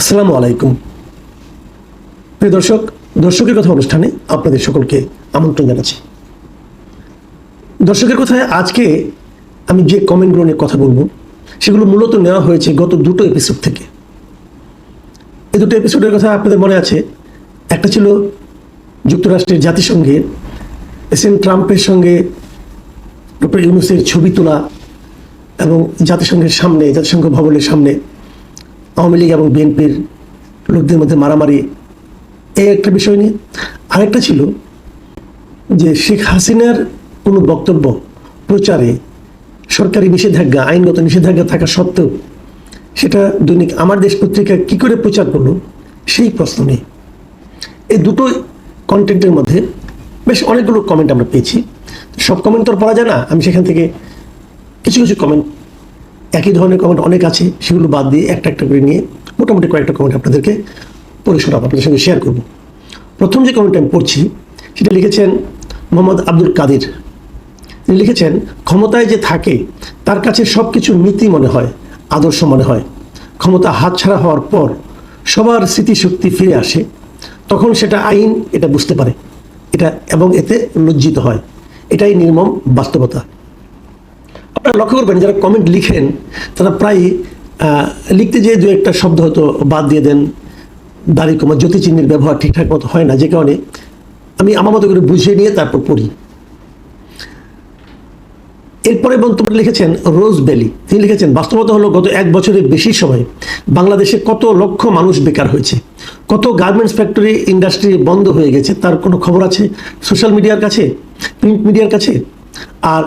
আসসালামু আলাইকুম। প্রিয় দর্শক, দর্শকের কথা অনুষ্ঠানে আপনাদের সকলকে আমন্ত্রণ জানাচ্ছি। দর্শকের কথায় আজকে আমি যে কমেন্টগুলো নিয়ে কথা বলব, সেগুলো মূলত নেওয়া হয়েছে গত দুটো এপিসোড থেকে। এই দুটো এপিসোডের কথা আপনাদের মনে আছে? একটা ছিল যুক্তরাষ্ট্রের জাতিসংঘের এস এন ট্রাম্পের সঙ্গে ডক্টর ইউনুসের ছবি তোলা এবং জাতিসংঘের সামনে, জাতিসংঘ ভবনের সামনে আওয়ামী লীগ এবং বিএনপির লোকদের মধ্যে মারামারি, এই একটা বিষয় নিয়ে। আরেকটা ছিল যে শেখ হাসিনার কোনো বক্তব্য, প্রচারে সরকারি নিষেধাজ্ঞা, আইনগত নিষেধাজ্ঞা থাকা সত্ত্বেও সেটা দৈনিক আমার দেশ পত্রিকা কী করে প্রচার করল, সেই প্রশ্ন নেই এই দুটো কন্টেন্টের মধ্যে বেশ অনেকগুলো কমেন্ট আমরা পেয়েছি। সব কমেন্ট তো পড়া যায় না। আমি সেখান থেকে কিছু কিছু কমেন্ট একই ধরনের কমেন্ট অনেক আছে, সেগুলো বাদ দিয়ে একটা একটা করে নিয়ে মোটামুটি কয়েকটা কমেন্ট আপনাদেরকে পড়ে আপনাদের সঙ্গে শেয়ার করব। প্রথম যে কমেন্ট আমি পড়ছি, সেটা লিখেছেন মোহাম্মদ আব্দুল কাদির। তিনি লিখেছেন, ক্ষমতায় যে থাকে, তার কাছে সব কিছু নীতি মনে হয়, আদর্শ মনে হয়। ক্ষমতা হাতছাড়া হওয়ার পর সবার স্মৃতিশক্তি ফিরে আসে, তখন সেটা আইন, এটা বুঝতে পারে। এটা এবং এতে লজ্জিত হয়। এটাই নির্মম বাস্তবতা। আপনারা লক্ষ্য করবেন, যারা কমেন্ট লিখেন, তারা প্রায় লিখতে যেয়ে দু একটা শব্দ হয়তো বাদ দিয়ে দেন। দাড়ি কমা জ্যোতি চিহ্নের ব্যবহার ঠিকঠাক মতো হয় না, যে কারণে আমি আমার মতো করে বুঝিয়ে নিয়ে তারপর পড়ি। এরপরে মন্তব্য লিখেছেন রোজ বেলি। তিনি লিখেছেন, বাস্তবতা হলো গত এক বছরের বেশি সময় বাংলাদেশে কত লক্ষ মানুষ বেকার হয়েছে, কত গার্মেন্টস ফ্যাক্টরি ইন্ডাস্ট্রি বন্ধ হয়ে গেছে, তার কোনো খবর আছে? সোশ্যাল মিডিয়ার কাছে? প্রিন্ট মিডিয়ার কাছে? আর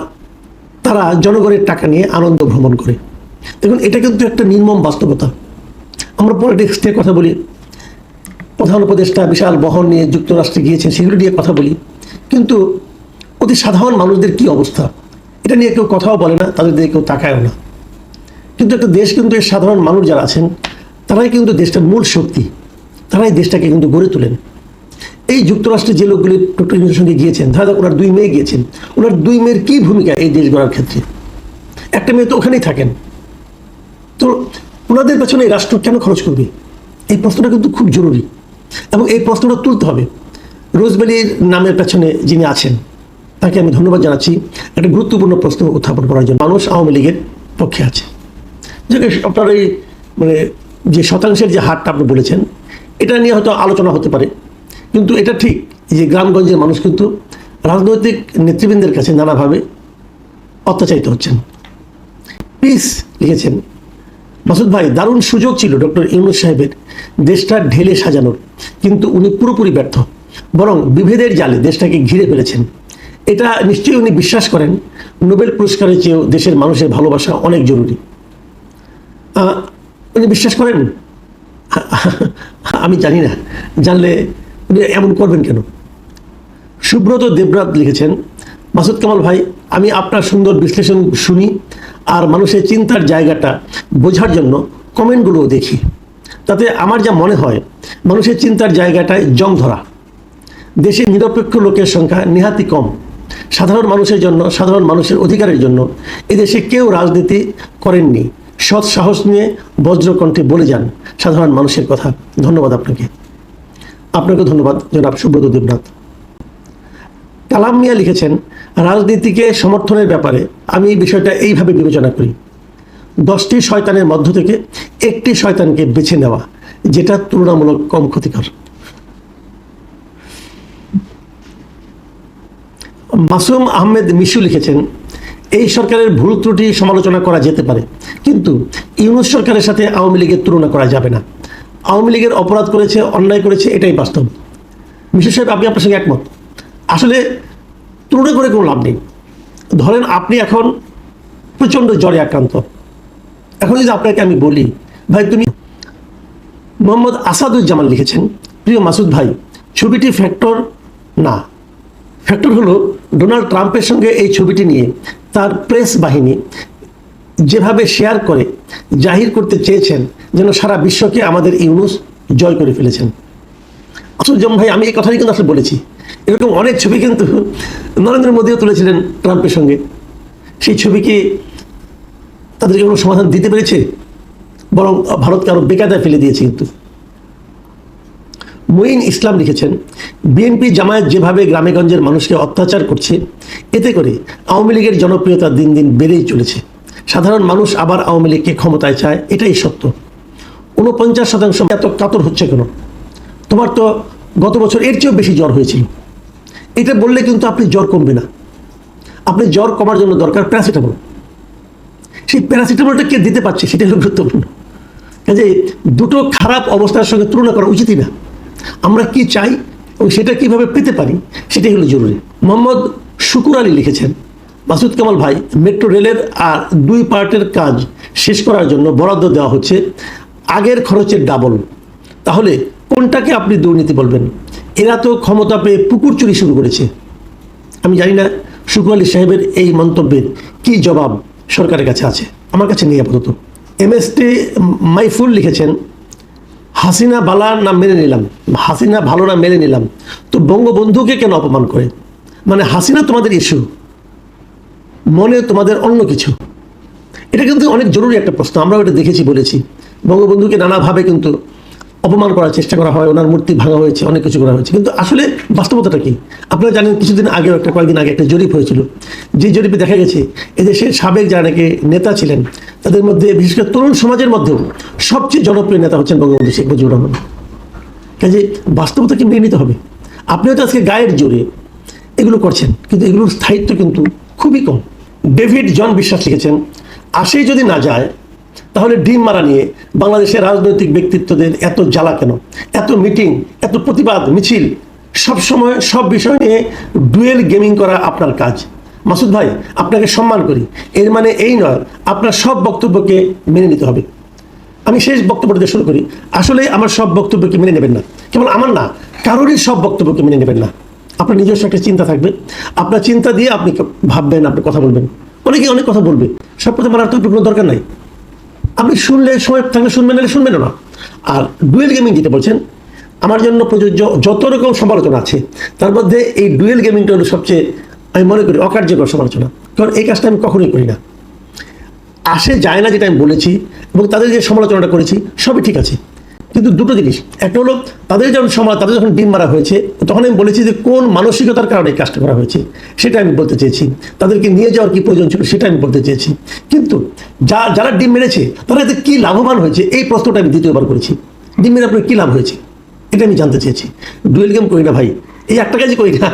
তারা জনগণের টাকা নিয়ে আনন্দ ভ্রমণ করে। দেখুন, এটা কিন্তু একটা নির্মম বাস্তবতা। আমরা পলিটিক্স নিয়ে কথা বলি। প্রধান উপদেষ্টা বিশাল বহন নিয়ে যুক্তরাষ্ট্রে গিয়েছেন সেগুলো নিয়ে কথা বলি। কিন্তু অতি সাধারণ মানুষদের কি অবস্থা? এটা নিয়ে কেউ কথাও বলে না, তাদের দিকে কেউ তাকায়ও না। কিন্তু একটা দেশ কিন্তু সাধারণ মানুষ যারা আছেন, তারাই কিন্তু দেশটার মূল শক্তি। তারাই দেশটাকে কিন্তু গড়ে তোলেন। এই যুক্তরাষ্ট্রে যে লোকগুলি ডক্টর সঙ্গে গিয়েছেন, ধরা ওনার দুই মেয়ে গিয়েছেন, ওনার দুই মেয়ের কী ভূমিকা এই দেশ গড়ার ক্ষেত্রে? একটা মেয়ে তো ওখানেই থাকেন। তো ওনাদের পেছনে রাষ্ট্র কেন খরচ করবে? এই প্রশ্নটা কিন্তু খুব জরুরি। এবং এই প্রশ্নটা তুলতে হবে। রোজবেলির নামের পেছনে যিনি আছেন, তাকে আমি ধন্যবাদ জানাচ্ছি। একটা গুরুত্বপূর্ণ প্রশ্ন উত্থাপন করার জন্য। মানুষ আওয়ামী লীগের পক্ষে আছে। যে আপনার এই মানে যে শতাংশের যে হারটা আপনি বলেছেন, এটা নিয়ে হয়তো আলোচনা হতে পারে। কিন্তু এটা ঠিক যে গ্রামগঞ্জের মানুষ কিন্তু রাজনৈতিক নেতৃবৃন্দের কাছে নানাভাবে অত্যাচারিত হচ্ছেন। পিস লিখেছেন, মাসুদ ভাই, দারুণ সুযোগ ছিল ডক্টর ইউনুস সাহেবের দেশটা ঢেলে সাজানোর, কিন্তু উনি পুরোপুরি ব্যর্থ। বরং বিভেদের জালে দেশটাকে ঘিরে ফেলেছেন। এটা নিশ্চয়ই উনি বিশ্বাস করেন, নোবেল পুরস্কারের চেয়েও দেশের মানুষের ভালোবাসা অনেক জরুরি। উনি বিশ্বাস করেন? আমি জানি না। জানলে এমন করবেন কেন? সুব্রত দেবরাত লিখেছেন, মাসুদ কামাল ভাই, আমি আপনার সুন্দর বিশ্লেষণ শুনি আর মানুষের চিন্তার জায়গাটা বোঝার জন্য কমেন্টগুলোও দেখি। তাতে আমার যা মনে হয়, মানুষের চিন্তার জায়গাটায় জং ধরা। দেশে নিরপেক্ষ লোকের সংখ্যা নিহাতি কম। সাধারণ মানুষের জন্য, সাধারণ মানুষের অধিকারের জন্য এদেশে কেউ রাজনীতি করেননি। সৎ সাহস নিয়ে বজ্রকণ্ঠে বলে যান সাধারণ মানুষের কথা। ধন্যবাদ আপনাকে। আপনাকে ধন্যবাদ, জনাব সুব্রত দেবনাথ। কালাম মিয়া লিখেছেন, রাজনীতিকে সমর্থনের ব্যাপারে আমি এই বিষয়টা এইভাবে বিবেচনা করি। দশটি শয়তানের মধ্য থেকে একটি শয়তানকে বেছে নেওয়া, যেটা তুলনামূলক কম ক্ষতিকর। মাসুম আহমেদ মিশু লিখেছেন, এই সরকারের ভুল ত্রুটি সমালোচনা করা যেতে পারে, কিন্তু ইউনুস সরকারের সাথে আওয়ামী লীগের তুলনা করা যাবে না। আওয়ামী লীগের অপরাধ করেছে, অন্যায় করেছে, এটাই বাস্তব। মিশু সাহেব, আপনি আপনার সঙ্গে একমত। আসলে তুলনা করে কোনো লাভ নেই। ধরেন আপনি এখন প্রচণ্ড জ্বরে আক্রান্ত। এখন যদি আপনাকে আমি বলি, ভাই, তুমি মোহাম্মদ আসাদুজ্জামান লিখেছেন, প্রিয় মাসুদ ভাই, ছবিটি ফ্যাক্টর না। ফ্যাক্টর হলো ডোনাল্ড ট্রাম্পের সঙ্গে এই ছবিটি নিয়ে তার প্রেস বাহিনী যেভাবে শেয়ার করে জাহির করতে চেয়েছেন যেন সারা বিশ্বকে আমাদের ইউনুস জয় করে ফেলেছেন। আসুজ্জাম ভাই, আমি এই কথাই কিন্তু আসলে বলেছি। এরকম অনেক ছবি কিন্তু নরেন্দ্র মোদীও তুলেছিলেন ট্রাম্পের সঙ্গে। সেই ছবি কি তাদেরকে কোনো সমাধান দিতে পেরেছে? বরং ভারতকে আরও বেকায়দায় ফেলে দিয়েছে কিন্তু। মঈন ইসলাম লিখেছেন, বিএনপি জামায়াত যেভাবে গ্রামেগঞ্জের মানুষকে অত্যাচার করছে, এতে করে আওয়ামী লীগের জনপ্রিয়তা দিন দিন বেড়েই চলেছে। সাধারণ মানুষ আবার আওয়ামী লীগকে ক্ষমতায় চায়, এটাই সত্য। উনপঞ্চাশ শতাংশ এত কাতর হচ্ছে কেন? তোমার তো গত বছর এর চেয়েও বেশি জ্বর হয়েছিল। এটা বললে কিন্তু আপনি জ্বর কমবে না। আপনি জ্বর কমার জন্য দরকার প্যারাসিটামল। সেই প্যারাসিটামলটা কে দিতে পারছে সেটা হলো গুরুত্বপূর্ণ। কাজে দুটো খারাপ অবস্থার সঙ্গে তুলনা করা উচিতই না। আমরা কি চাই এবং সেটা কীভাবে পেতে পারি সেটাই হলো জরুরি। মোহাম্মদ শুকুর আলী লিখেছেন মাসুদ কামাল ভাই, মেট্রো রেলের আর দুই পার্টের কাজ শেষ করার জন্য বরাদ্দ দেওয়া হচ্ছে। আগের খরচের ডাবল তাহলে কোনটাকে আপনি দুর্নীতি বলবেন? এরা তো ক্ষমতা পেয়ে পুকুর চুরি শুরু করেছে। আমি জানি না শুকুর আলী সাহেবের এই মন্তব্যের কি জবাব সরকারের কাছে আছে। আমার কাছে নেই আপাতত। এম এস টি মাইফুল লিখেছেন, হাসিনা বালা না মেনে নিলাম, হাসিনা ভালো না মেনে নিলাম, তো বঙ্গবন্ধুকে কেন অপমান করে? মানে হাসিনা তোমাদের ইস্যু মনে তোমাদের অন্য কিছু। এটা কিন্তু অনেক জরুরি একটা প্রশ্ন, আমরাও এটা দেখেছি, বলেছি। বঙ্গবন্ধুকে নানাভাবে কিন্তু অপমান করার চেষ্টা করা হয়, ওনার মূর্তি ভাঙা হয়েছে, অনেক কিছু করা হয়েছে। কিন্তু আসলে বাস্তবতাটা কি? আপনারা জানেন, কিছুদিন আগেও একটা, কয়েকদিন আগে একটা জরিপ হয়েছিল। যে জরিপে দেখা গেছে এদেশের সাবেক যারা নাকি নেতা ছিলেন, তাদের মধ্যে, বিশেষ করে তরুণ সমাজের মধ্যেও সবচেয়ে জনপ্রিয় নেতা হচ্ছেন বঙ্গবন্ধু শেখ মুজিবুর রহমান। কাজে বাস্তবতাকে মেনে নিতে হবে? আপনিও তো আজকে গায়ের জোরে এগুলো করছেন, কিন্তু এগুলোর স্থায়িত্ব কিন্তু খুবই কম। ডেভিড জন বিশ্বাস লিখেছেন, আসেই যদি না যায়, তাহলে ডিম মারা নিয়ে বাংলাদেশের রাজনৈতিক ব্যক্তিত্বদের এত জ্বালা কেন? এত মিটিং, এত প্রতিবাদ, মিছিল সব সময় সব বিষয় নিয়ে ডুয়েল গেমিং করা আপনার কাজ। মাসুদ ভাই, আপনাকে সম্মান করি। এর মানে এই নয়, আপনার সব বক্তব্যকে মেনে নিতে হবে। আমি শেষ বক্তব্য দিয়ে শুরু করি। আসলে আমার সব বক্তব্যকে মেনে নেবেন না। কেবল আমার না, কারোরই সব বক্তব্যকে মেনে নেবেন না। আপনার নিজস্ব একটা চিন্তা থাকবে। আপনার চিন্তা দিয়ে আপনি ভাববেন, আপনি কথা বলবেন। অনেকে অনেক কথা বলবে। সব কথা মানার তো কোনো দরকার নাই। আপনি শুনলে সময় থাকলে শুনবেন, নাহলে শুনবেন না। আর ডুয়েল গেমিং যেটা বলছেন, আমার জন্য প্রযোজ্য যত রকম সমালোচনা আছে, তার মধ্যে এই ডুয়েল গেমিংটা হলো সবচেয়ে, আমি মনে করি, অকার্যকর সমালোচনা। কারণ এই কাজটা আমি কখনোই করি না। আসে যায় না যেটা আমি বলেছি, এবং তাদের যে সমালোচনাটা করেছি, সবই ঠিক আছে। কিন্তু দুটো জিনিস। একটা হলো, তাদের যখন সময় তাদের যখন ডিম মারা হয়েছে, তখন আমি বলেছি যে কোন মানসিকতার কারণে কাজটা করা হয়েছে, সেটা আমি বলতে চেয়েছি। তাদেরকে নিয়ে যাওয়ার কি প্রয়োজন ছিল, সেটা আমি বলতে চেয়েছি। কিন্তু যা, যারা ডিম মেরেছে, তারা এতে কী লাভবান হয়েছে, এই প্রশ্নটা আমি দ্বিতীয়বার করেছি। ডিম মেরে আপনার কী লাভ হয়েছে, এটা আমি জানতে চেয়েছি। ডুয়েল গেম করি না ভাই, এই একটা কাজই করি না।